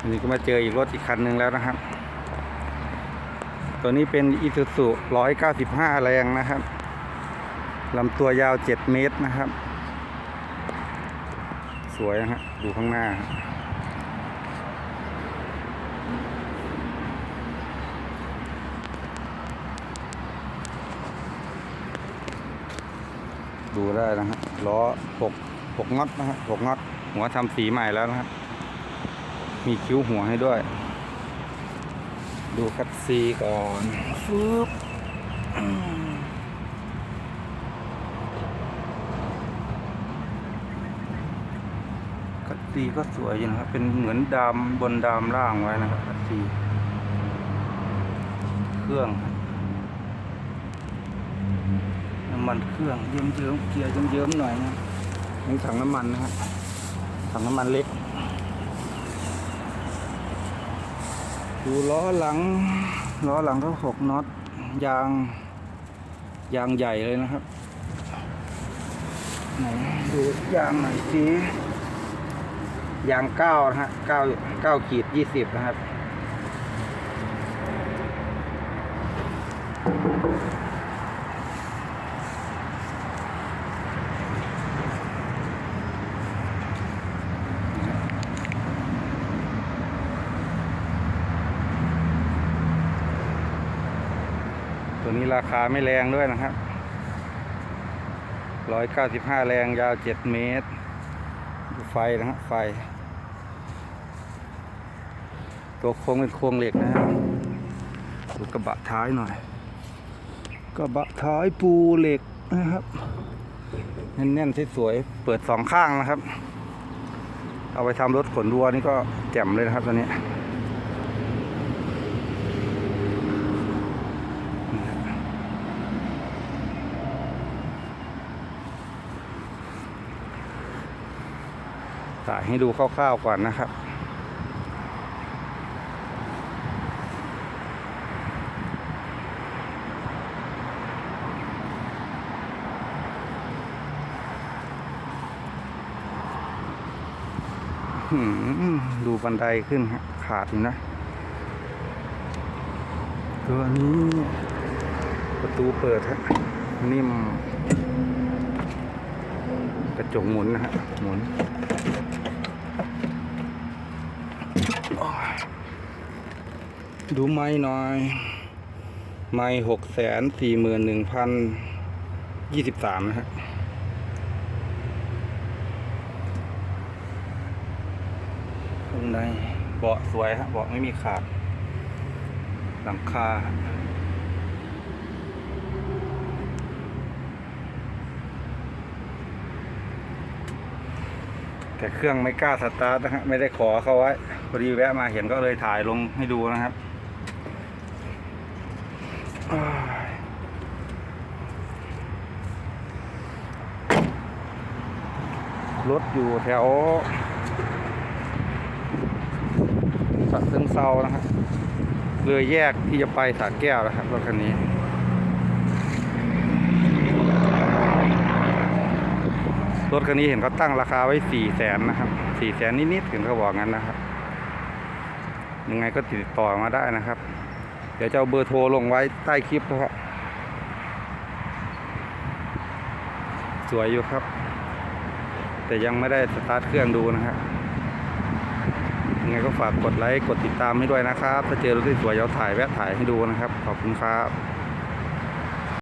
อันนี้ก็มาเจออีกรถอีกคันหนึ่งแล้วนะครับ ตัวนี้เป็น Isuzu 195 แรงนะครับลำตัวยาว 7 เมตรนะครับ สวยนะฮะดูข้างหน้า ดูได้นะฮะล้อ6 6น็อตนะฮะ6น็อตหัวทำสีใหม่แล้วนะครับ มีคิ้วหัวให้ด้วย ดูคัดซีก่อนฟึบอืมคัดซีก็สวยอยู่นะครับ เป็นเหมือนดามบนดามล่างไว้นะครับคัดซีเครื่องครับน้ำมันเครื่องเยิ้มเยิ้มๆเกียร์เยิ้มเยิ้มๆหน่อยนะนี่ถังน้ำมันนะครับถังน้ำมันเล็ก ดูล้อหลัง ล้อหลังก็หกน็อต ยาง ยางใหญ่เลยนะครับดูยางหน่อยสิยางเก้านะฮะเก้าเก้าขีดยี่สิบนะครับ ตัวนี้ราคาไม่แรงด้วยนะครับร้อยเก้าสิบห้าแรงยาวเจ็ดเมตร ไฟนะฮะไฟ ตัวโค้งเป็นโครงเหล็กนะฮะดูกระบะท้ายหน่อย กระบะท้ายปูเหล็กนะครับ แน่นๆสวยๆเปิดสองข้างนะครับ เอาไปทำรถขนวัวนี่ก็แจ่มเลยนะครับตัวนี้ ถ่ายให้ดูคร่าวๆก่อนนะครับหืมดูบันไดขึ้นขาดอยู่นะ ตัวนี้ ประตูเปิดฮะนิ่มกระจกหมุนนะฮะหมุน ดูไม้หน่อย ไม้หกแสนสี่หมื่นหนึ่งพันยี่สิบสามนะฮะข้างในเบาะสวยฮะเบาะไม่มีขาด หลังคาแต่เครื่องไม่กล้าสตาร์ทนะฮะไม่ได้ขอเขาไว้พอดีแวะมาเห็นก็เลยถ่ายลงให้ดูนะครับอ้าย รถอยู่แถวสะเชิงเซานะฮะเลยแยกที่จะไปสระแก้วนะครับรถคันนี้รถคันนี้เห็นเขาตั้งราคาไว้สี่แสนนะครับสี่แสนนิดๆถึงเขาบอกงั้นนะครับ ยังไงก็ติดต่อมาได้นะครับ เดี๋ยวจะเอาเบอร์โทรลงไว้ใต้คลิปนะครับ สวยอยู่ครับ แต่ยังไม่ได้สตาร์ทเครื่องดูนะครับยังไงก็ฝากกดไลค์กดติดตามให้ด้วยนะครับ ถ้าเจอรถที่สวยเดี๋ยวถ่ายแวะถ่ายให้ดูนะครับ ขอบคุณครับ